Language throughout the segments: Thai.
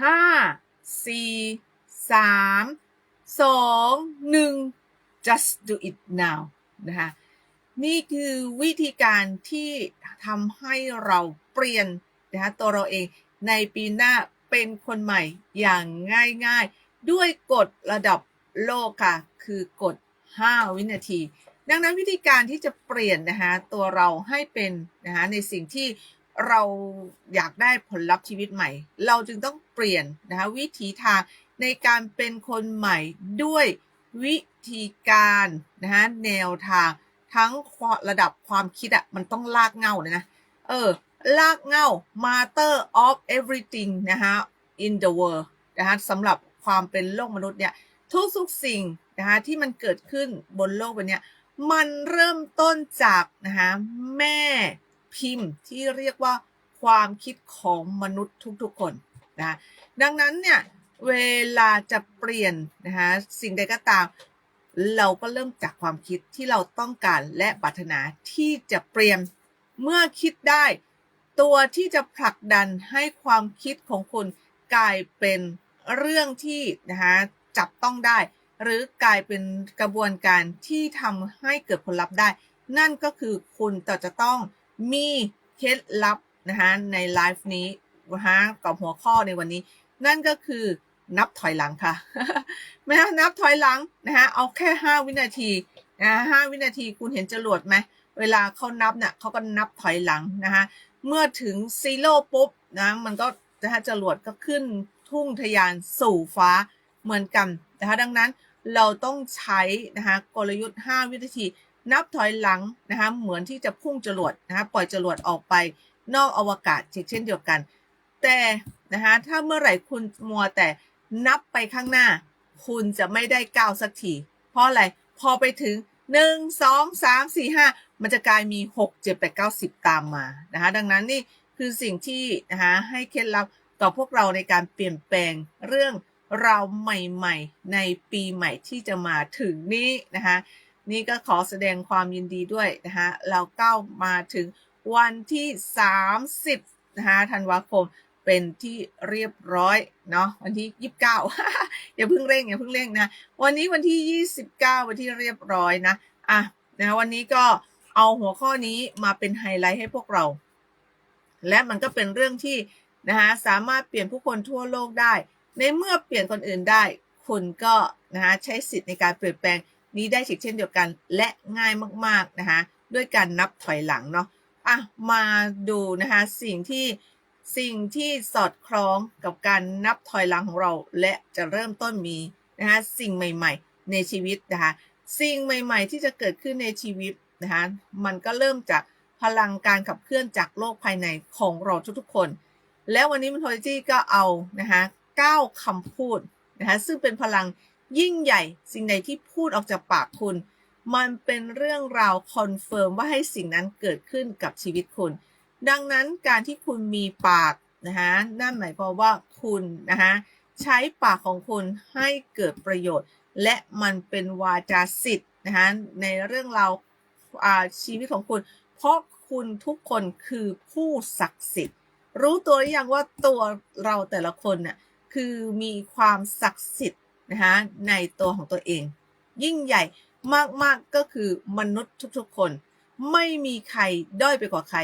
ห้าสี่สามสองหนึ่ง just do it now นะคะนี่คือวิธีการที่ทำให้เราเปลี่ยนนะคะตัวเราเองในปีหน้าเป็นคนใหม่อย่างง่ายๆ ด้วยกฎระดับโลกค่ะ คือกฎ 5 วินาที ดังนั้นวิธีการที่จะเปลี่ยนนะคะตัวเราให้เป็นนะคะในสิ่งที่ เราอยากได้ผลลัพธ์ชีวิตใหม่ เราจึงต้องเปลี่ยนนะคะวิถีทางในการเป็นคนใหม่ด้วยวิธีการนะคะแนวทางทั้งระดับความคิดอะมันต้องลากเงาเลยนะ เออ ลากเงา matter of everything นะคะ in the world นะคะสำหรับความเป็นโลกมนุษย์เนี่ยทุกทุกสิ่งนะคะที่มันเกิดขึ้นบนโลกใบนี้มันเริ่มต้นจากนะคะแม่ พิมพ์ที่เรียกว่าความคิดของมนุษย์ทุกๆคนนะดังนั้นเนี่ยเวลาจะเปลี่ยนนะคะสิ่งใดก็ตาม เราก็เริ่มจากความคิดที่เราต้องการและปรารถนาที่จะเปลี่ยนเมื่อคิดได้ ตัวที่จะผลักดันให้ความคิดของคุณกลายเป็นเรื่องที่นะคะจับต้องได้ หรือกลายเป็นกระบวนการที่ทำให้เกิดผลลัพธ์ได้ นั่นก็คือคุณต่อจะต้อง มีเคล็ดลับนะคะในไลฟ์นี้นะคะกับหัวข้อในวันนี้ นั่นก็คือนับถอยหลังค่ะไม่นับถอยหลังนะคะเอาแค่ 5 วินาทีนะห้าวินาทีคุณเห็นจรวดไหมเวลาเขานับเนี่ยเขาก็นับถอยหลังนะคะเมื่อถึงซีโร่ปุ๊บนะมันก็นะคะจรวดก็ขึ้นทุ่งทยานสู่ฟ้าเหมือนกันนะคะดังนั้นเราต้องใช้นะคะกลยุทธ์ 5 วินาที นับถอยหลังนะคะเหมือนที่จะพุ่งจรวดนะคะปล่อยจรวดออกไปนอกอวกาศเช่นเดียวกัน แต่นะคะถ้าเมื่อไหร่คุณมัวแต่นับไปข้างหน้า คุณจะไม่ได้ก้าวสักทีเพราะอะไรพอไปถึง1 2 3 4 5มันจะกลายมี6 7 8 9 10ตามมานะคะดังนั้นนี่คือสิ่งที่นะคะให้เคล็ดลับต่อพวกเราในการเปลี่ยนแปลงเรื่องเราใหม่ๆ ในปีใหม่ที่จะมาถึงนี้นะคะ นี่ก็ขอแสดงความยินดีด้วยนะคะเราก้าวมาถึงวันที่ 30นะคะธันวาคมเป็นที่เรียบร้อยเนาะวันที่ 29 อย่าเพิ่งเร่งอย่าเพิ่งเร่งนะวันนี้วันที่ 29 วันที่เรียบร้อยนะอะนะวันนี้ก็เอาหัวข้อนี้มาเป็นไฮไลท์ให้พวกเรา และมันก็เป็นเรื่องที่นะคะสามารถเปลี่ยนผู้คนทั่วโลกได้ ในเมื่อเปลี่ยนคนอื่นได้ คุณก็นะคะใช้สิทธิ์ในการเปลี่ยนแปลง นี้ได้เช่นเดียวกัน และง่ายมากๆนะคะด้วยการนับถอยหลังเนาะอะมาดูนะคะสิ่งที่สิ่งที่สอดคล้องกับการนับถอยหลังของเรา และจะเริ่มต้นมีนะคะสิ่งใหม่ๆ ในชีวิตนะคะสิ่งใหม่ ๆ ที่จะเกิดขึ้นในชีวิตนะคะมันก็เริ่มจากพลังการขับเคลื่อนจากโลกภายในของเราทุกๆคน แล้ววันนี้มันโทรจี้ก็เอานะคะ9คำพูดนะคะซึ่งเป็นพลัง ยิ่งใหญ่ สิ่งใดที่พูดออกจากปากคุณ มันเป็นเรื่องราวคอนเฟิร์มว่าให้สิ่งนั้นเกิดขึ้นกับชีวิตคุณ ดังนั้นการที่คุณมีปากนะคะนั่นหมายความว่าคุณนะคะใช้ปากของคุณให้เกิดประโยชน์ และมันเป็นวาจาสิทธิ์นะคะในเรื่องราวชีวิตของคุณ เพราะคุณทุกคนคือผู้ศักดิ์สิทธิ์ รู้ตัวหรือยังว่าตัวเราแต่ละคนน่ะคือมีความศักดิ์สิทธิ์ นะคะในตัวของตัวเอง ยิ่งใหญ่มากๆก็คือมนุษย์ทุกๆคน ไม่มีใครด้อยไปกว่าใคร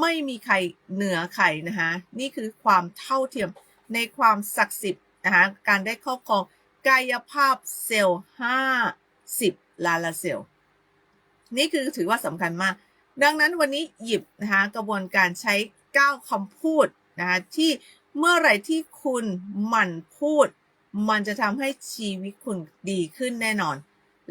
ไม่มีใครเหนือใครนะคะนี่คือความเท่าเทียมในความศักดิ์สิทธิ์นะคะการได้ครอบครองกายภาพเซลล์50ล้านละเซลล์นี่คือถือว่าสำคัญมาก ดังนั้นวันนี้หยิบนะคะกระบวนการใช้ 9คำพูดนะคะที่เมื่อไหร่ที่คุณหมั่นพูด มันจะทำให้ชีวิตคุณดีขึ้นแน่นอน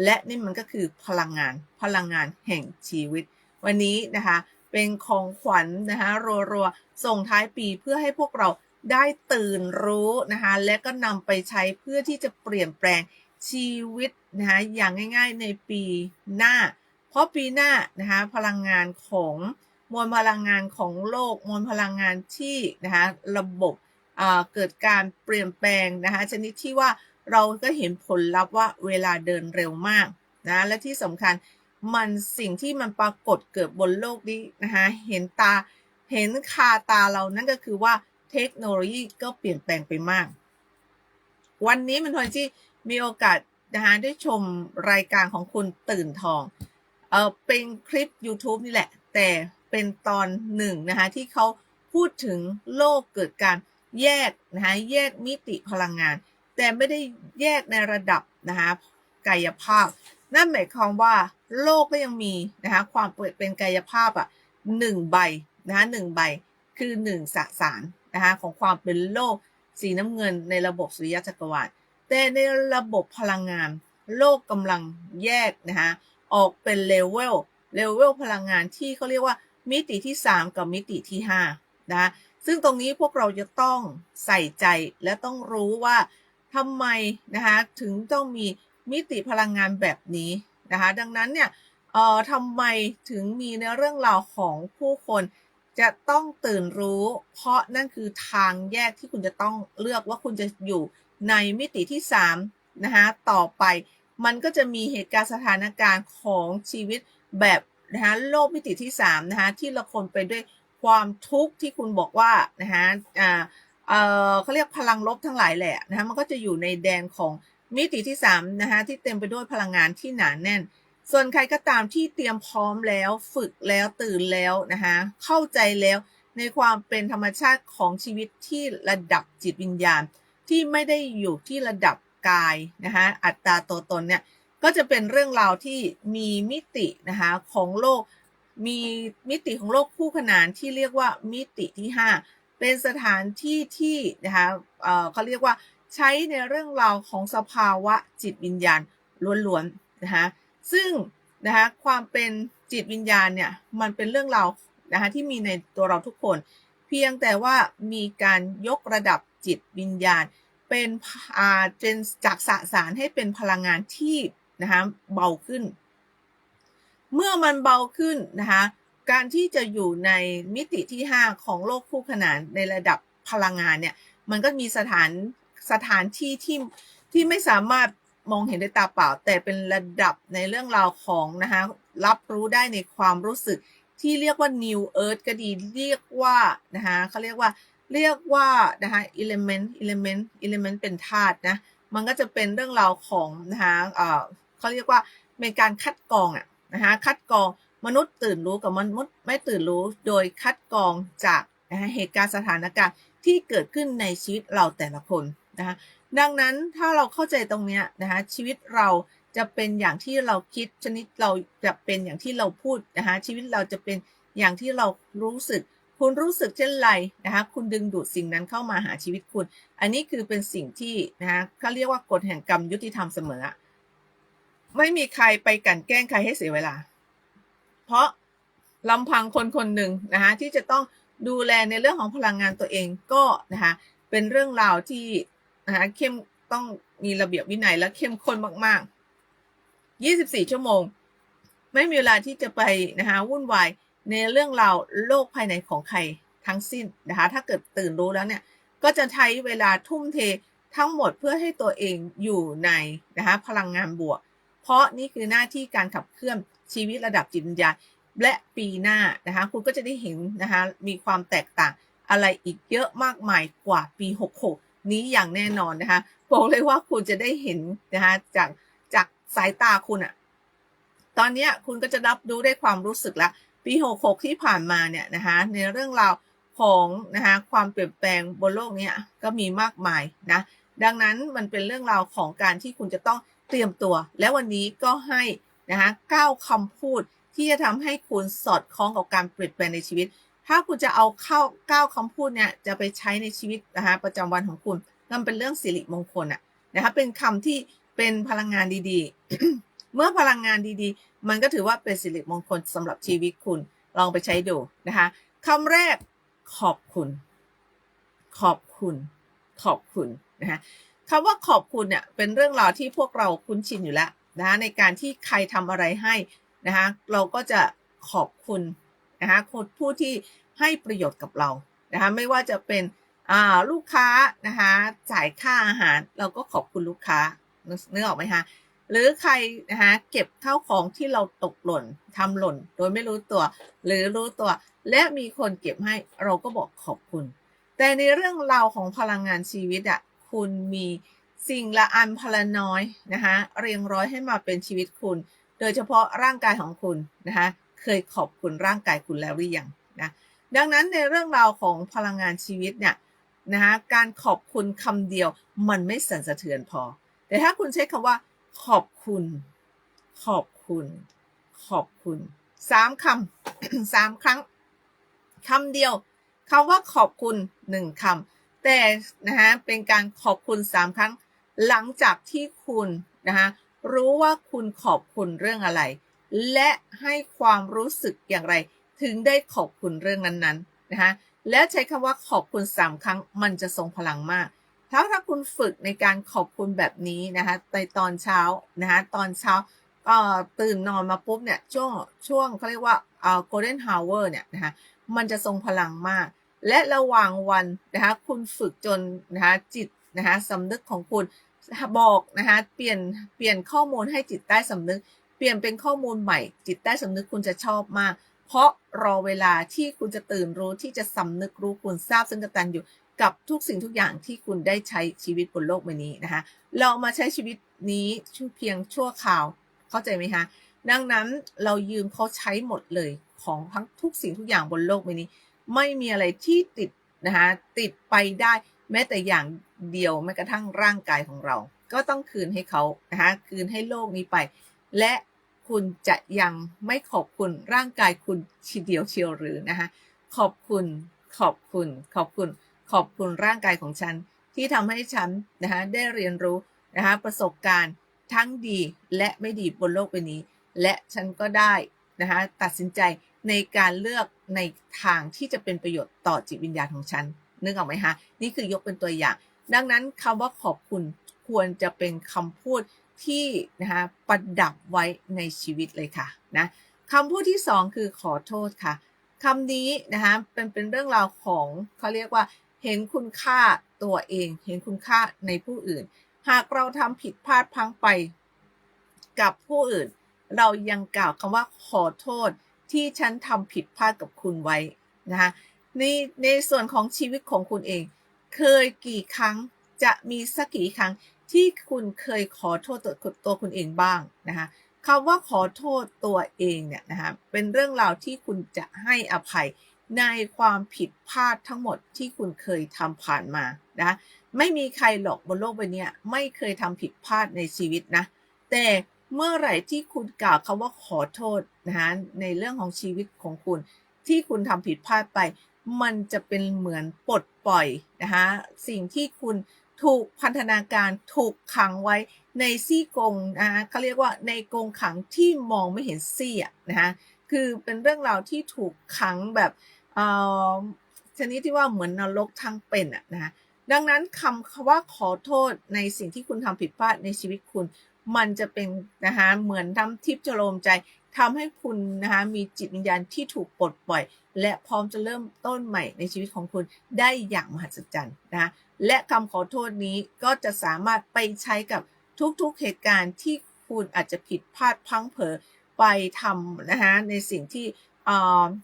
และนี่มันก็คือพลังงาน พลังงานแห่งชีวิต วันนี้นะคะเป็นของขวัญนนะคะรัวๆ ส่งท้ายปีเพื่อให้พวกเราได้ตื่นรู้นะคะและก็นำไปใช้เพื่อที่จะเปลี่ยนแปลงชีวิตนะคะอย่างง่าย ๆ ในปีหน้า เพราะปีหน้านะคะพลังงานของมวลพลังงานของโลกมวลพลังงานที่นะคะระบบ เกิดการเปลี่ยนแปลงนะคะชนิดที่ว่าเราก็เห็นผลลัพธ์ว่าเวลาเดินเร็วมากนะและที่สำคัญมันสิ่งที่มันปรากฏเกิดบนโลกนี้นะคะเห็นตาเห็นคาตาเรานั่นก็คือว่าเทคโนโลยีก็เปลี่ยนแปลงไปมาก วันนี้มันทอนที่มีโอกาสนะคะได้ชมรายการของคุณตื่นทองเออเป็นคลิป YouTube นี่แหละ แต่เป็นตอนหนึ่งนะคะที่เขาพูดถึงโลกเกิดการ แยกนะคะแยกมิติพลังงาน แต่ไม่ได้แยกในระดับนะคะกายภาพ นั่นหมายความว่าโลกก็ยังมีนะคะความเปิดเป็นกายภาพอะหนึ่งใบนะคะหนึ่งใบคือหนึ่งสสารนะคะของความเป็นโลกสีน้ำเงินในระบบสุริยะจักรวาลแต่ในระบบพลังงาน โลกกำลังแยกนะคะออกเป็นเลเวลเลเวลพลังงานที่เขาเรียกว่ามิติที่ 3 กับมิติที่5นะคะ ซึ่งตรงนี้พวกเราจะต้องใส่ใจและต้องรู้ว่าทำไมนะคะถึงต้องมีมิติพลังงานแบบนี้นะคะดังนั้นเนี่ยเอ่อทำไมถึงมีในเรื่องราวของผู้คนจะต้องตื่นรู้ เพราะนั่นคือทางแยกที่คุณจะต้องเลือกว่าคุณจะอยู่ในมิติที่3นะคะต่อไป มันก็จะมีเหตุการณ์สถานการณ์ของชีวิตแบบนะคะโลกมิติที่3นะคะที่ละคนไปด้วย ความทุกข์ที่คุณบอกว่านะคะอ่าเออเขาเรียกพลังลบทั้งหลายแหละนะคะมันก็จะอยู่ในแดนของมิติที่3นะคะที่เต็มไปด้วยพลังงานที่หนาแน่น ส่วนใครก็ตามที่เตรียมพร้อมแล้วฝึกแล้วตื่นแล้วนะคะเข้าใจแล้วในความเป็นธรรมชาติของชีวิตที่ระดับจิตวิญญาณ ที่ไม่ได้อยู่ที่ระดับกายนะคะอัตตาตัวตนเนี่ยก็จะเป็นเรื่องราวที่มีมิตินะคะของโลก มีมิติของโลกคู่ขนานที่เรียกว่ามิติที่ 5 เป็นสถานที่ที่นะคะเขาเรียกว่าใช้ในเรื่องราวของสภาวะจิตวิญญาณล้วนๆนะคะซึ่งนะคะความเป็นจิตวิญญาณเนี่ยมันเป็นเรื่องราวนะคะที่มีในตัวเราทุกคน เพียงแต่ว่ามีการยกระดับจิตวิญญาณ เป็นอาเป็นจากสสารให้เป็นพลังงานที่นะคะเบาขึ้น เมื่อมันเบาขึ้นนะคะการที่จะอยู่ในมิติที่ 5 ของโลกคู่ขนานในระดับพลังงานเนี่ยมันก็มีสถานสถานที่ที่ที่ไม่สามารถมองเห็นด้วยตาเปล่า แต่เป็นระดับในเรื่องราวของนะคะรับรู้ได้ในความรู้สึกที่เรียกว่า New Earth ก็ดีเรียกว่านะคะเขาเรียกว่าเรียกว่านะคะ element element element เป็นธาตุนะ มันก็จะเป็นเรื่องราวของนะคะเออเขาเรียกว่าเป็นการคัดกรองอะ นะคะคัดกรองมนุษย์ตื่นรู้กับมนุษย์ไม่ตื่นรู้โดยคัดกรองจากนะคะเหตุการณ์สถานการณ์ที่เกิดขึ้นในชีวิตเราแต่ละคนนะคะดังนั้นถ้าเราเข้าใจตรงนี้นะคะชีวิตเราจะเป็นอย่างที่เราคิดชนิดเราจะเป็นอย่างที่เราพูดนะคะชีวิตเราจะเป็นอย่างที่เรารู้สึก คุณรู้สึกเช่นไรนะคะคุณดึงดูดสิ่งนั้นเข้ามาหาชีวิตคุณ อันนี้คือเป็นสิ่งที่นะคะเขาเรียกว่ากฎแห่งกรรมยุติธรรมเสมอ ไม่มีใครไปกั่นแกล้งใครให้เสียเวลา เพราะลำพังคนคนหนึ่งนะคะที่จะต้องดูแลในเรื่องของพลังงานตัวเองก็นะคะเป็นเรื่องราวที่นะคะเข้มต้องมีระเบียบวินัยและเข้มข้นมาก ๆ 24 ชั่วโมง ไม่มีเวลาที่จะไปนะคะวุ่นวายในเรื่องราวโลกภายในของใครทั้งสิ้นนะคะถ้าเกิดตื่นรู้แล้วเนี่ยก็จะใช้เวลาทุ่มเททั้งหมดเพื่อให้ตัวเองอยู่ในนะคะพลังงานบวก เพราะนี่คือหน้าที่การขับเคลื่อนชีวิตระดับจิตวิญญาณและปีหน้านะคะคุณก็จะได้เห็นนะคะมีความแตกต่างอะไรอีกเยอะมากมายกว่าปี 66 นี้อย่างแน่นอนนะคะบอกเลยว่าคุณจะได้เห็นนะคะจากจากสายตาคุณอะตอนนี้คุณก็จะรับรู้ได้ความรู้สึกละปี 66 ที่ผ่านมาเนี่ยนะคะในเรื่องราวของนะคะความเปลี่ยนแปลงบนโลกนี้ก็มีมากมายนะดังนั้นมันเป็นเรื่องราวของการที่คุณจะต้อง เตรียมตัว และวันนี้ก็ให้นะคะก้าวคำพูดที่จะทำให้คุณสอดคล้องกับการเปลี่ยนแปลงในชีวิต ถ้าคุณจะเอาเข้าก้าวคำพูดเนี่ยจะไปใช้ในชีวิตนะคะประจำวันของคุณนั่นเป็นเรื่องสิริมงคลอะนะคะเป็นคำที่เป็นพลังงานดีๆ เมื่อพลังงานดีๆ มันก็ถือว่าเป็นสิริมงคลสำหรับชีวิตคุณลองไปใช้ดูนะคะคำแรกขอบคุณ ขอบคุณ ขอบคุณนะคะ คำว่าขอบคุณเนี่ยเป็นเรื่องราวที่พวกเราคุ้นชินอยู่แล้วนะคะในการที่ใครทำอะไรให้นะคะเราก็จะขอบคุณนะคะคนผู้ที่ให้ประโยชน์กับเรานะคะไม่ว่าจะเป็นอ่าลูกค้านะคะจ่ายค่าอาหารเราก็ขอบคุณลูกค้านึกออกไหมคะหรือใครนะคะเก็บข้าวของที่เราตกหล่นทำหล่น โดยไม่รู้ตัว หรือรู้ตัว และมีคนเก็บให้เราก็บอกขอบคุณแแต่ในเรื่องราวของพลังงานชีวิตอะ คุณมีสิ่งละอันพละน้อยนะคะเรียงร้อยให้มาเป็นชีวิตคุณ โดยเฉพาะร่างกายของคุณนะคะเคยขอบคุณร่างกายคุณแล้วหรือยังนะดังนั้นในเรื่องราวของพลังงานชีวิตเนี่ยนะคะการขอบคุณคำเดียวมันไม่สั่นสะเทือนพอ แต่ถ้าคุณใช้คำว่า ขอบคุณ ขอบคุณ ขอบคุณสามคำสามครั้งคำเดียวคำว่าขอบคุณหนึ่งคำ แต่นะฮะเป็นการขอบคุณสามครั้งหลังจากที่คุณนะฮะรู้ว่าคุณขอบคุณเรื่องอะไร และให้ความรู้สึกอย่างไร ถึงได้ขอบคุณเรื่องนั้นๆนะคะและใช้คำว่าขอบคุณสามครั้งมันจะทรงพลังมากถ้าถ้าคุณฝึกในการขอบคุณแบบนี้นะคะในตอนเช้านะคะตอนเช้าตื่นนอนมาปุ๊บเนี่ยช่วงช่วงเขาเรียกว่า golden hour เนี่ยนะคะมันจะทรงพลังมาก และระหว่างวันนะคะคุณฝึกจนนะคะจิตนะคะสำนึกของคุณบอกนะคะเปลี่ยนเปลี่ยนข้อมูลให้จิตใต้สำนึก เปลี่ยนเป็นข้อมูลใหม่ จิตใต้สำนึกคุณจะชอบมาก เพราะรอเวลาที่คุณจะตื่นรู้ที่จะสำนึกรู้คุณทราบซึ่งกตันอยู่กับทุกสิ่งทุกอย่างที่คุณได้ใช้ชีวิตบนโลกใบนี้นะคะเรามาใช้ชีวิตนี้ชั่วเพียงชั่วคราวเข้าใจไหมคะดังนั้นเรายืมเขาใช้หมดเลยของทั้งทุกสิ่งทุกอย่างบนโลกใบนี้ ไม่มีอะไรที่ติดนะคะติดไปได้ แม้แต่อย่างเดียวแม้กระทั่งร่างกายของเรา ก็ต้องคืนให้เขานะคะคืนให้โลกนี้ไป และคุณจะยังไม่ขอบคุณร่างกายคุณทีเดียวเชียวหรือนะคะขอบคุณขอบคุณ ขอบคุณ ขอบคุณร่างกายของฉัน ที่ทำให้ฉันนะคะได้เรียนรู้นะคะประสบการณ์ทั้งดีและไม่ดีบนโลกใบนี้ และฉันก็ได้นะคะตัดสินใจ ในการเลือกในทางที่จะเป็นประโยชน์ต่อจิตวิญญาณของฉันนึกออกไหมคะนี่คือยกเป็นตัวอย่าง ดังนั้นคำว่าขอบคุณควรจะเป็นคำพูดที่นะคะประดับไว้ในชีวิตเลยค่ะนะคำพูดที่สองคือขอโทษค่ะคำนี้นะคะเป็นเป็นเรื่องราวของเขาเรียกว่า เห็นคุณค่าตัวเอง เห็นคุณค่าในผู้อื่น หากเราทำผิดพลาดพังไปกับผู้อื่น เรายังกล่าวคำว่าขอโทษ ที่ฉันทำผิดพลาดกับคุณไว้นะคะในในส่วนของชีวิตของคุณเอง เคยกี่ครั้งจะมีสักกี่ครั้งที่คุณเคยขอโทษตัวตัวคุณเองบ้างนะคะคำว่าขอโทษตัวเองเนี่ยนะคะเป็นเรื่องราวที่คุณจะให้อภัยในความผิดพลาดทั้งหมดที่คุณเคยทำผ่านมานะไม่มีใครหรอกบนโลกใบนี้ไม่เคยทำผิดพลาดในชีวิตนะ แต่ เมื่อไหร่ที่คุณกล่าวคำว่าขอโทษนะคะในเรื่องของชีวิตของคุณ ที่คุณทำผิดพลาดไป มันจะเป็นเหมือนปลดปล่อยนะคะสิ่งที่คุณถูกพันธนาการถูกขังไว้ในซี่กงนะคะเขาเรียกว่าในกงขังที่มองไม่เห็นซี่นะคะคือเป็นเรื่องราวที่ถูกขังแบบชนิดที่ว่าเหมือนนรกทั้งเป็นอะนะคะดังนั้นคำว่าขอโทษในสิ่งที่คุณทำผิดพลาดในชีวิตคุณ มันจะเป็นนะคะเหมือนทำทิพย์จะโลมใจทำให้คุณนะคะมีจิตวิญญาณที่ถูกปลดปล่อย และพร้อมจะเริ่มต้นใหม่ในชีวิตของคุณได้อย่างมหัศจรรย์นะคะและคำขอโทษนี้ก็จะสามารถไปใช้กับทุกๆเหตุการณ์ที่คุณอาจจะผิดพลาดพังเผลอไปทำนะคะในสิ่งที่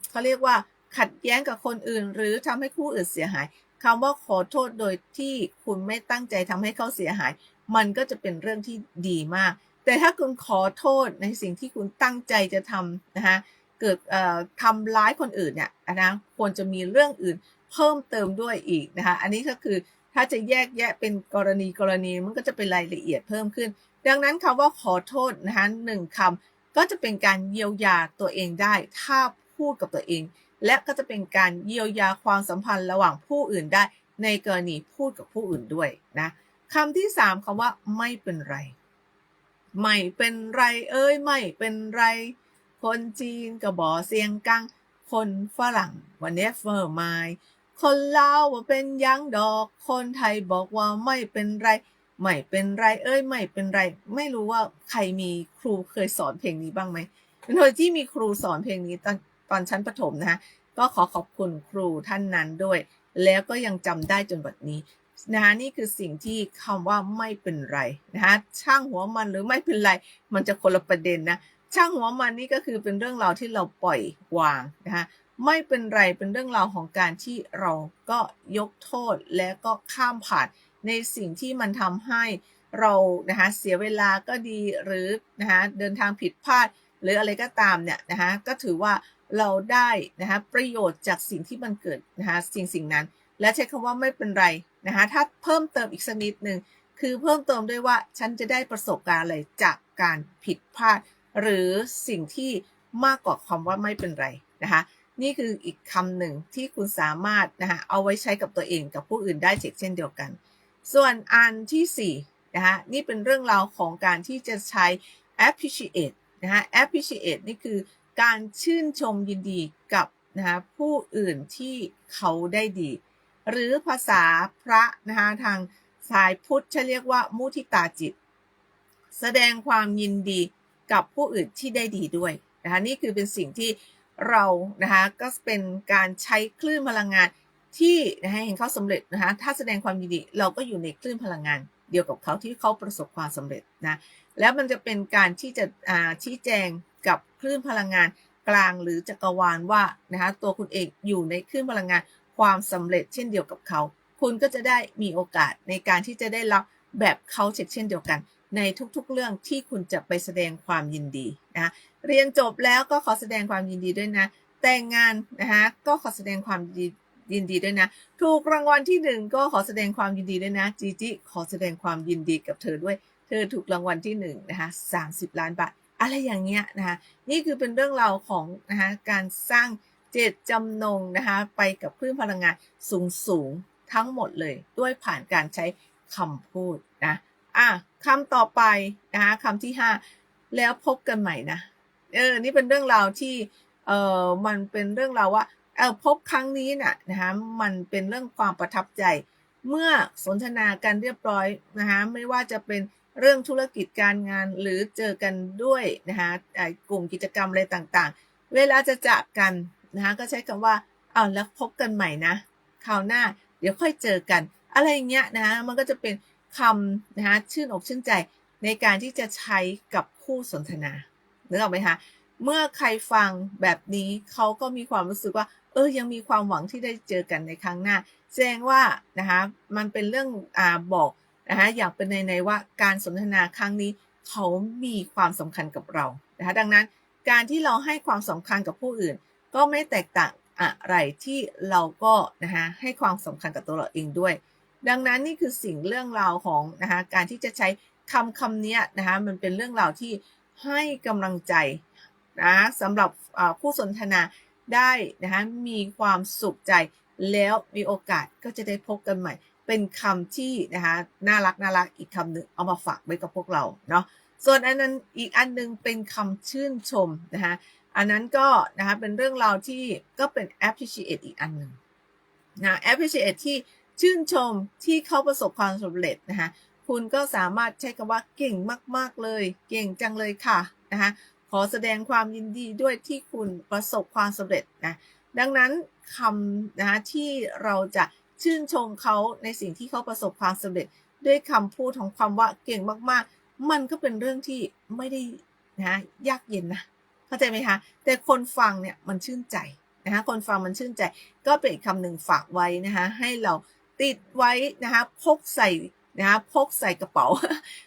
เขาเรียกว่าขัดแย้งกับคนอื่น หรือทำให้คู่อื่นเสียหายคำว่าขอโทษโดยที่คุณไม่ตั้งใจทำให้เขาเสียหาย มันก็จะเป็นเรื่องที่ดีมาก แต่ถ้าคุณขอโทษในสิ่งที่คุณตั้งใจจะทำนะคะเกิดทำร้ายคนอื่นเนี่ยนะควรจะมีเรื่องอื่นเพิ่มเติมด้วยอีกนะคะอันนี้ก็คือถ้าจะแยกแยะเป็นกรณีกรณีมันก็จะเป็นรายละเอียดเพิ่มขึ้น ดังนั้นคำว่าขอโทษนะคะหนึ่งคำก็จะเป็นการเยียวยาตัวเองได้ ถ้าพูดกับตัวเอง และก็จะเป็นการเยียวยาความสัมพันธ์ระหว่างผู้อื่นได้ ในกรณีพูดกับผู้อื่นด้วยนะ คำที่สามคำว่า ไม่เป็นไร ไม่เป็นไร เอ้ยไม่เป็นไร คนจีนก็บอเสียงกัง คนฝรั่งวันนี้เฟอร์ไมคนลาวว่าเป็นยังดอก คนไทยบอกว่าไม่เป็นไร ไม่เป็นไร เอ้ย ไม่เป็นไร ไม่รู้ว่าใครมีครูเคยสอนเพลงนี้บ้างไหมโดยที่มีครูสอนเพลงนี้ตอนตอนชั้นประถมนะคะก็ขอขอบคุณครูท่านนั้นด้วย แล้วก็ยังจำได้จนบัดนี้ นะคะนี่คือสิ่งที่คำว่าไม่เป็นไรนะคะช่างหัวมันหรือไม่เป็นไร มันจะคนละประเด็นนะช่างหัวมันนี่ก็คือเป็นเรื่องราวที่เราปล่อยวางนะคะไม่เป็นไรเป็นเรื่องราวของการที่เราก็ยกโทษและก็ข้ามผ่านในสิ่งที่มันทำให้เรานะคะเสียเวลาก็ดีหรือนะคะเดินทางผิดพลาด หรืออะไรก็ตามเนี่ยนะคะก็ถือว่าเราได้นะคะประโยชน์จากสิ่งที่มันเกิดนะคะสิ่งสิ่งนั้น และใช้คำว่าไม่เป็นไร นะคะถ้าเพิ่มเติมอีกสักนิดหนึ่งคือเพิ่มเติมด้วยว่าฉันจะได้ประสบการณ์อะไรจากการผิดพลาด หรือสิ่งที่มากกว่าความว่าไม่เป็นไรนะคะนี่คืออีกคำหนึ่งที่คุณสามารถนะคะเอาไว้ใช้กับตัวเองกับผู้อื่นได้เช่นเดียวกัน ส่วนอันที่4นะคะนี่เป็นเรื่องราวของการที่จะใช้ appreciate นะคะ appreciate นี่คือการชื่นชมยินดีกับนะคะผู้อื่นที่เขาได้ดี หรือภาษาพระนะคะทางสายพุทธจะเรียกว่ามุทิตาจิต แสดงความยินดีกับผู้อื่นที่ได้ดีด้วยนะคะนี่คือเป็นสิ่งที่เรานะคะก็เป็นการใช้คลื่นพลังงานที่นะคะเห็นเขาสำเร็จนะคะถ้าแสดงความยินดีเราก็อยู่ในคลื่นพลังงาน เดียวกับเขาที่เขาประสบความสำเร็จนะแล้วมันจะเป็นการที่จะชี้แจงกับคลื่นพลังงานกลางหรือจักรวาลว่านะคะตัวคุณเองอยู่ในคลื่นพลังงาน ความสำเร็จเช่นเดียวกับเขา คุณก็จะได้มีโอกาสในการที่จะได้รับแบบเขาเช่นเดียวกัน ในทุกๆเรื่องที่คุณจะไปแสดงความยินดีนะเรียนจบแล้วก็ขอแสดงความยินดีด้วยนะ แต่งงานนะคะก็ขอแสดงความยินดีด้วยนะ ถูกรางวัลที่หนึ่งก็ขอแสดงความยินดีด้วยนะจีจีขอแสดงความยินดีกับเธอด้วย เธอถูกรางวัลที่หนึ่งนะคะสามสิบล้านบาท อะไรอย่างเงี้ยนะคะนี่คือเป็นเรื่องราวของนะคะการสร้าง เจตจำนงนะคะไปกับคลื่นพลังงานสูงสูงทั้งหมดเลยด้วยผ่านการใช้คำพูดนะอะคำต่อไปนะคะคำที่ห้าแล้วพบกันใหม่นะเออนี่เป็นเรื่องราวที่เออมันเป็นเรื่องราวว่าเออพบครั้งนี้น่ะนะคะมันเป็นเรื่องความประทับใจ เมื่อสนทนากันเรียบร้อยนะคะไม่ว่าจะเป็นเรื่องธุรกิจการงานหรือเจอกันด้วยนะคะกลุ่มกิจกรรมอะไรต่างๆ เวลาจะจากกัน นะคะก็ใช้คำว่าเอาแล้วพบกันใหม่นะคราวหน้าเดี๋ยวค่อยเจอกัน อะไรเงี้ยนะคะมันก็จะเป็นคำนะคะชื่นอกชื่นใจในการที่จะใช้กับคู่สนทนานึกออกไหมคะเมื่อใครฟังแบบนี้เขาก็มีความรู้สึกว่า เออยังมีความหวังที่ได้เจอกันในครั้งหน้า แสดงว่านะคะมันเป็นเรื่องอ่าบอกนะคะอยางเป็นในในว่าการสนทนาครั้งนี้เขามีความสำคัญกับเรานะคะดังนั้นการที่เราให้ความสำคัญกับผู้อื่น ก็ไม่แตกต่างอะไรที่เราก็นะคะให้ความสำคัญกับตัวเราเองด้วย ดังนั้นนี่คือสิ่งเรื่องราวของนะคะการที่จะใช้คำคำนี้นะคะมันเป็นเรื่องราวที่ให้กำลังใจนะสำหรับผู้สนทนาได้นะคะมีความสุขใจแล้วมีโอกาสก็จะได้พบกันใหม่ เป็นคำที่นะคะน่ารักน่ารักอีกคำหนึ่งเอามาฝากไว้กับพวกเราเนาะส่วนอันนั้นอีกอันนึงเป็นคำชื่นชมนะคะ อันนั้นก็นะคะเป็นเรื่องราวที่ก็เป็น appreciate อีกอันหนึ่งนะ appreciate ที่ชื่นชมที่เขาประสบความสำเร็จนะคะคุณก็สามารถใช้คำว่าเก่งมาก ๆ เลย เก่งจังเลยค่ะนะคะขอแสดงความยินดีด้วยที่คุณประสบความสำเร็จนะดังนั้นคำนะคะที่เราจะชื่นชมเขาในสิ่งที่เขาประสบความสำเร็จ ด้วยคำพูดของความว่าเก่งมาก ๆ มันก็เป็นเรื่องที่ไม่ได้นะยากเย็นนะ เข้าใจไหมคะแต่คนฟังเนี่ยมันชื่นใจนะคะคนฟังมันชื่นใจก็เป็นคำหนึ่งฝากไว้นะคะให้เราติดไว้นะคะพกใส่นะคะพกใส่กระเป๋า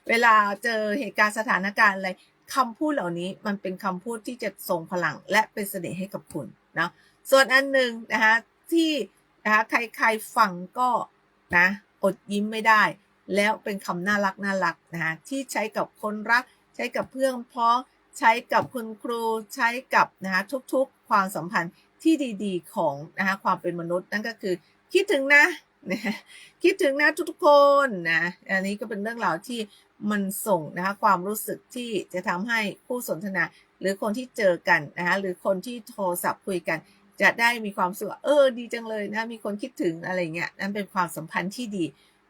เวลาเจอเหตุการณ์สถานการณ์อะไรคำพูดเหล่านี้มันเป็นคำพูดที่จะทรงพลังและเป็นเสน่ห์ให้กับคุณนะส่วนอันหนึ่งนะคะที่นะคะใครๆฟังก็นะอดยิ้มไม่ได้ แล้วเป็นคำน่ารักน่ารักนะคะที่ใช้กับคนรัก ใช้กับเพื่อนพ้อง ใช้กับคุณครูใช้กับนะคะทุกๆ ความสัมพันธ์ที่ดีๆ ของนะคะความเป็นมนุษย์นั่นก็คือ คิดถึงนะคิดถึงนะทุกๆคนนะอันนี้ก็เป็นเรื่องราวที่มันส่งนะคะความรู้สึกที่จะทำให้ผู้สนทนา หรือคนที่เจอกันนะคะหรือคนที่โทรศัพท์คุยกัน จะได้มีความสุขเออดีจังเลยนะมีคนคิดถึงอะไรเงี้ยนั่นเป็นความสัมพันธ์ที่ดี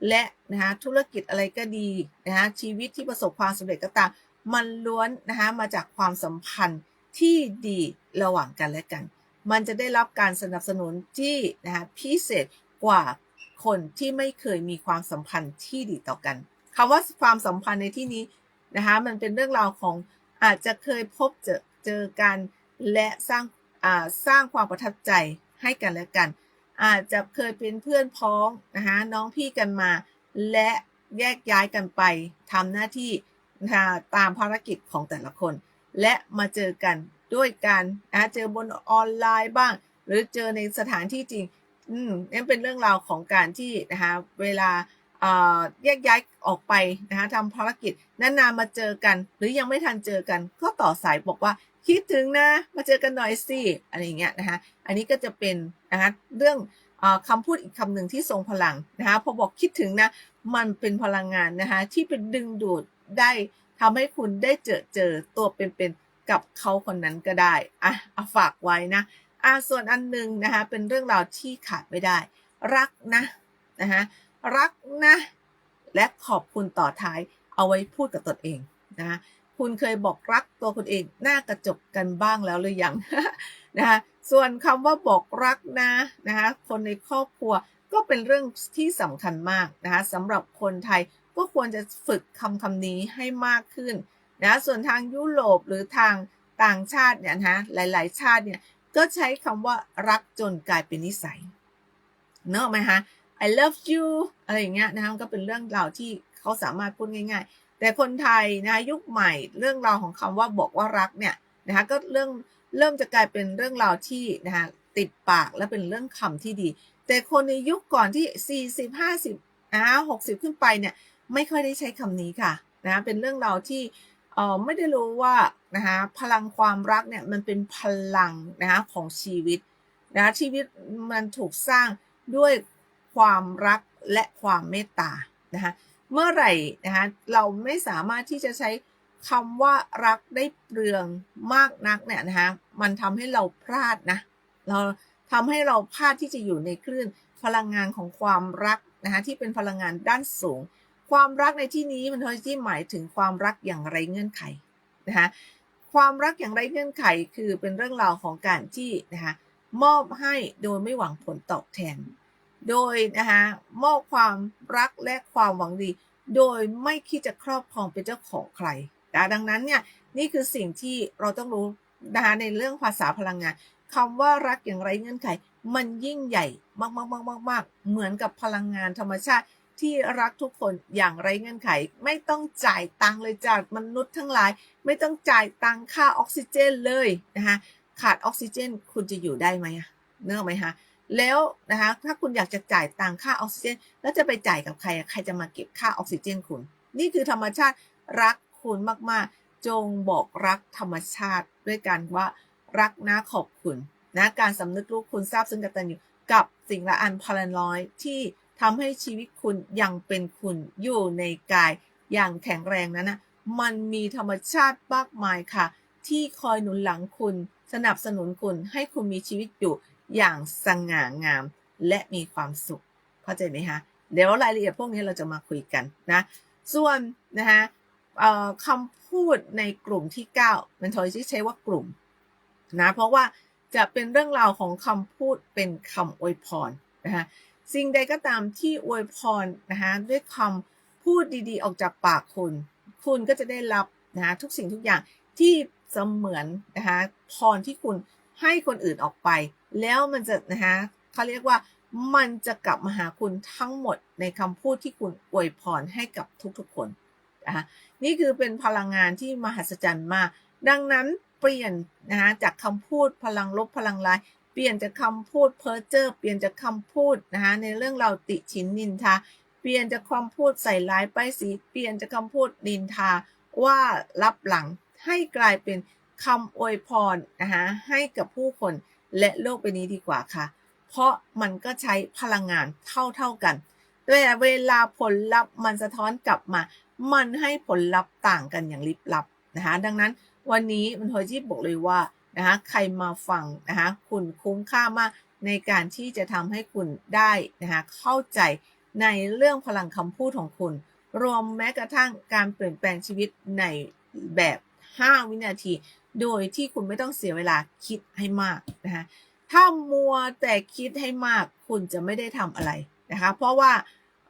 และนะคะธุรกิจอะไรก็ดีนะคะชีวิตที่ประสบความสำเร็จก็ตาม มันล้วนนะคะมาจากความสัมพันธ์ที่ดีระหว่างกันและกัน มันจะได้รับการสนับสนุนที่นะคะพิเศษกว่าคนที่ไม่เคยมีความสัมพันธ์ที่ดีต่อกันคำว่าความสัมพันธ์ในที่นี้นะคะมันเป็นเรื่องราวของอาจจะเคยพบเจอเจอกันและสร้างอ่าสร้างความประทับใจให้กันและกัน อาจจะเคยเป็นเพื่อนพ้องนะคะน้องพี่กันมา และแยกย้ายกันไปทำหน้าที่ นะคะตามภารกิจของแต่ละคน และมาเจอกันด้วยกันนะเจอบนออนไลน์บ้าง หรือเจอในสถานที่จริง อืมนี่เป็นเรื่องราวของการที่นะคะเวลาแยกย้ายออกไปนะคะทำภารกิจนานๆมาเจอกัน หรือยังไม่ทันเจอกัน ก็ต่อสายบอกว่าคิดถึงนะ มาเจอกันหน่อยสิอะไรเงี้ยนะคะอันนี้ก็จะเป็นนะคะเรื่องอคำพูดอีกคำหนึ่งที่ทรงพลังนะคะพอบอกคิดถึงนะ มันเป็นพลังงานนะคะที่เป็นดึงดูด ได้ทำให้คุณได้เจอเจอตัวเป็นๆกับเขาคนนั้นก็ได้อะเอาฝากไว้นะอ่าส่วนอันหนึ่งนะคะเป็นเรื่องราวที่ขาดไม่ได้ รักนะนะคะรักนะ และขอบคุณต่อท้ายเอาไว้พูดกับตนเองนะคะคุณเคยบอกรักตัวคุณเองหน้ากระจกกันบ้างแล้วหรือยังนะคะส่วนคำว่าบอกรักนะนะคะคนในครอบครัวก็เป็นเรื่องที่สำคัญมากนะคะสำหรับคนไทย ก็ควรจะฝึกคำคำนี้ให้มากขึ้นนะส่วนทางยุโรปหรือทางต่างชาติเนี่ยนะหลาย ๆ ชาติเนี่ยก็ใช้คำว่ารักจนกลายเป็นนิสัยเนอะไหมคะ I love you อะไรอย่างเงี้ยนะคะก็เป็นเรื่องราวที่เขาสามารถพูดง่าย ๆ แต่คนไทยนะยุคใหม่เรื่องราวของคำว่าบอกว่ารักเนี่ยนะคะก็เรื่องเริ่มจะกลายเป็นเรื่องราวที่นะคะติดปากและเป็นเรื่องคำที่ดี แต่คนในยุคก่อนที่ 40 50นะ60 ขึ้นไปเนี่ย ไม่ค่อยได้ใช้คำนี้ค่ะนะเป็นเรื่องราวที่เอ่อไม่ได้รู้ว่านะคะพลังความรักเนี่ยมันเป็นพลังนะคะของชีวิตนะชีวิตมันถูกสร้างด้วยความรักและความเมตตานะคะเมื่อไหร่นะคะเราไม่สามารถที่จะใช้คำว่ารักได้เปลืองมากนักเนี่ยนะคะมันทำให้เราพลาดนะเราทำให้เราพลาดที่จะอยู่ในคลื่นพลังงานของความรักนะคะที่เป็นพลังงานด้านสูง ความรักในที่นี้มันที่หมายถึงความรักอย่างไรเงื่อนไขนะคะความรักอย่างไรเงื่อนไขคือเป็นเรื่องราวของการที่นะคะมอบให้โดยไม่หวังผลตอบแทน โดยนะคะมอบความรักและความหวังดี โดยไม่คิดจะครอบครองเป็นเจ้าของใครนะดังนั้นเนี่ยนี่คือสิ่งที่เราต้องรู้นะคะในเรื่องภาษาพลังงานคำว่ารักอย่างไรเงื่อนไข มันยิ่งใหญ่มากๆๆๆๆเหมือนกับพลังงานธรรมชาติ ที่รักทุกคนอย่างไรเงื่อนไข ไม่ต้องจ่ายตังเลยจากมนุษย์ทั้งหลาย ไม่ต้องจ่ายตังค่าออกซิเจนเลยนะคะขาดออกซิเจนคุณจะอยู่ได้ไหมเนื้อไหมคะแล้วนะคะถ้าคุณอยากจะจ่ายตังค่าออกซิเจน แล้วจะไปจ่ายกับใครใครจะมาเก็บค่าออกซิเจนคุณ นี่คือธรรมชาติรักคุณมากๆ จงบอกรักธรรมชาติด้วยกันว่ารักนะขอบคุณนะการสำนึกรู้คุณทราบซึ่งกตัญญูกับสิ่งละอันพลันร้อยที่ ทำให้ชีวิตคุณยังเป็นคุณอยู่ในกายอย่างแข็งแรงนั้นนะมันมีธรรมชาติมากมายค่ะ ที่คอยหนุนหลังคุณ สนับสนุนคุณให้คุณมีชีวิตอยู่อย่างสง่างาม และมีความสุข เข้าใจไหมคะเดี๋ยวรายละเอียดพวกนี้เราจะมาคุยกันนะส่วนนะคะคำพูดในกลุ่มที่ 9 มันทอยที่ใช้ว่ากลุ่มนะเพราะว่าจะเป็นเรื่องราวของคำพูดเป็นคำอวยพรนะคะ สิ่งใดก็ตามที่อวยพรนะคะด้วยคำพูดดีๆ ออกจากปากคุณ คุณก็จะได้รับนะคะทุกสิ่งทุกอย่างที่เสมือนนะคะพรที่คุณให้คนอื่นออกไป แล้วมันจะนะคะเขาเรียกว่ามันจะกลับมาหาคุณทั้งหมดในคำพูดที่คุณอวยพรให้กับทุกๆคนนะคะนี่คือเป็นพลังงานที่มหัศจรรย์มาก ดังนั้นเปลี่ยนนะคะจากคำพูดพลังลบพลังร้าย เปลี่ยนจากคำพูดเพ้อเจ้อเปลี่ยนจากคำพูดนะคะในเรื่องเราติชินนินทาเปลี่ยนจากคำพูดใส่ร้ายป้ายสี เปลี่ยนจากคำพูดนินทาว่ารับหลังให้กลายเป็นคำอวยพรนะคะให้กับผู้คนและโลกใบนี้ดีกว่าค่ะ เพราะมันก็ใช้พลังงานเท่าเท่ากัน แต่เวลาผลลัพธ์มันสะท้อนกลับมา มันให้ผลลัพธ์ต่างกันอย่างลิบลับนะคะดังนั้นวันนี้มันโทยที่บอกเลยว่า นะคะใครมาฟังนะคะคุณคุ้มค่ามากในการที่จะทำให้คุณได้นะคะเข้าใจในเรื่องพลังคำพูดของคุณ รวมแม้กระทั่งการเปลี่ยนแปลงชีวิตในแบบ 5 วินาที โดยที่คุณไม่ต้องเสียเวลาคิดให้มากนะคะถ้ามัวแต่คิดให้มากคุณจะไม่ได้ทำอะไรนะคะเพราะว่า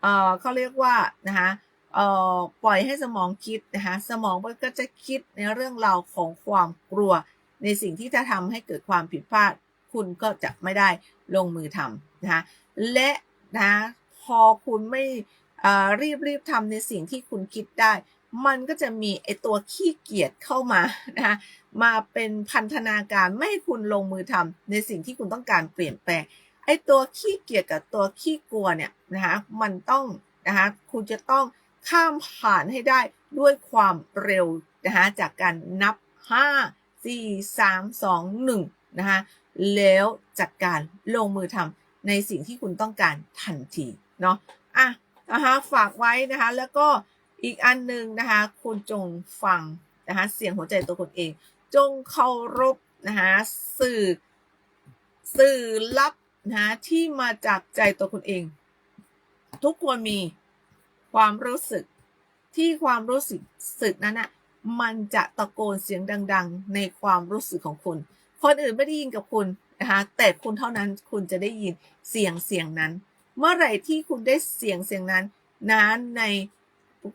เเขาเรียกว่านะคะเออปล่อยให้สมองคิดนะคะสมองมันก็จะคิดในเรื่องราวของความกลัว ในสิ่งที่จะทำให้เกิดความผิดพลาด คุณก็จะไม่ได้ลงมือทำนะคะและนะพอคุณไม่อรีบรีบทำในสิ่งที่คุณคิดได้ มันก็จะมีไอตัวขี้เกียจเข้ามานะคะมาเป็นพันธนาการไม่ให้คุณลงมือทำในสิ่งที่คุณต้องการเปลี่ยนแปลงไอตัวขี้เกียจกับตัวขี้กลัวเนี่ยนะคะมันต้องนะคะคุณจะต้องข้ามผ่านให้ได้ด้วยความเร็วนะคะจากการนับ 5 4 3 2 1นะคะแล้วจัดการลงมือทำในสิ่งที่คุณต้องการทันทีเนาะอะนะคะฝากไว้นะคะแล้วก็อีกอันหนึ่งนะคะคุณจงฟังนะคะเสียงหัวใจตัวคุณเอง จงเคารพนะคะสื่อสื่อลับนะที่มาจากใจตัวคุณเอง ทุกคนมีความรู้สึกที่ความรู้สึกสึกนั้นอะ มันจะตะโกนเสียงดัง ๆ ในความรู้สึกของคุณ คนอื่นไม่ได้ยินกับคุณนะคะแต่คุณเท่านั้นคุณจะได้ยินเสียงเสียงนั้น เมื่อไหร่ที่คุณได้เสียงเสียงนั้นนั้นใน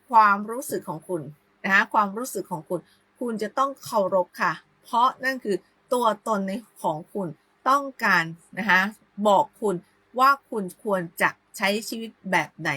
ความรู้สึกของคุณนะคะความรู้สึกของคุณ คุณจะต้องเคารพค่ะ เพราะนั่นคือตัวตนในของคุณต้องการนะคะบอกคุณว่าคุณควรจะใช้ชีวิตแบบไหน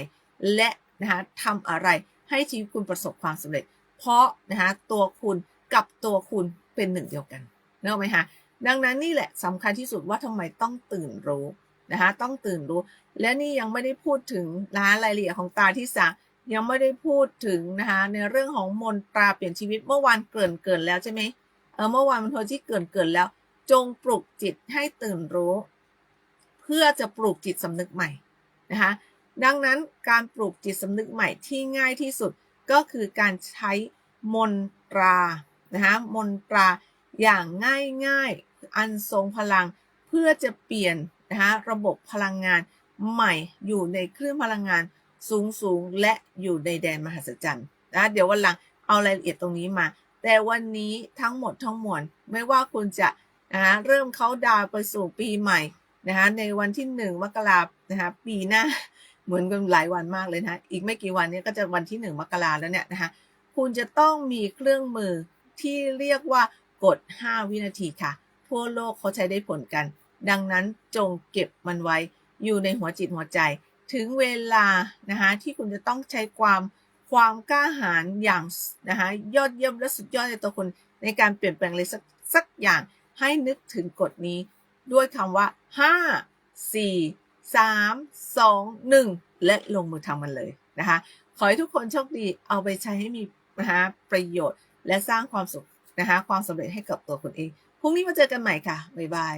และนะคะทำอะไรให้ชีวิตคุณประสบความสำเร็จ เพราะนะคะตัวคุณกับตัวคุณเป็นหนึ่งเดียวกันเนกอะไหมคะดังนั้นนี่แหละสำคัญที่สุดว่าทำไมต้องตื่นรู้นะคะต้องตื่นรู้ และนี่ยังไม่ได้พูดถึงนะคะรายละเอียดของตาที่สามยังไม่ได้พูดถึงนะคะในเรื่องของมนตราเปลี่ยนชีวิตเมื่อวานเกินเกินแล้วใช่ไหมเออเมื่อวานมันโทรที่เกินเกินแล้ว จงปลุกจิตให้ตื่นรู้ เพื่อจะปลูกจิตสำนึกใหม่นะคะดังนั้นการปลูกจิตสำนึกใหม่ที่ง่ายที่สุด ก็คือการใช้มนตรานะคะมนตราอย่างง่ายๆ อันทรงพลังเพื่อจะเปลี่ยนนะคะระบบพลังงานใหม่อยู่ในคลื่นพลังงานสูงสูงและอยู่ในแดนมหัศจรรย์นะเดี๋ยววันหลังเอารายละเอียดตรงนี้มา แต่วันนี้ทั้งหมดทั้งมวลไม่ว่าคุณจะนะคะเริ่มเขาดาวไปสู่ปีใหม่นะคะในวันที่หนึ่งมกรานะคะปีหน้า เหมือนกันหลายวันมากเลยนะ อีกไม่กี่วันนี้ก็จะวันที่หนึ่งมกราแล้วเนี่ยนะคะ คุณจะต้องมีเครื่องมือที่เรียกว่ากด 5 วินาทีค่ะ ทั่วโลกเขาใช้ได้ผลกัน ดังนั้นจงเก็บมันไว้อยู่ในหัวจิตหัวใจ ถึงเวลานะคะที่คุณจะต้องใช้ความความกล้าหาญอย่างนะคะยอดเยี่ยมและสุดยอดในตัวคุณในการเปลี่ยนแปลงอะไรสักสักอย่างให้นึกถึงกฎนี้ ด้วยคำว่า 5 4 3 2 1 และลงมือทำมันเลยนะคะ ขอให้ทุกคนโชคดีเอาไปใช้ให้มีนะคะประโยชน์ และสร้างความสุขนะคะความสำเร็จให้กับตัวคุณเองพรุ่งนี้มาเจอกันใหม่ค่ะ บ๊ายบาย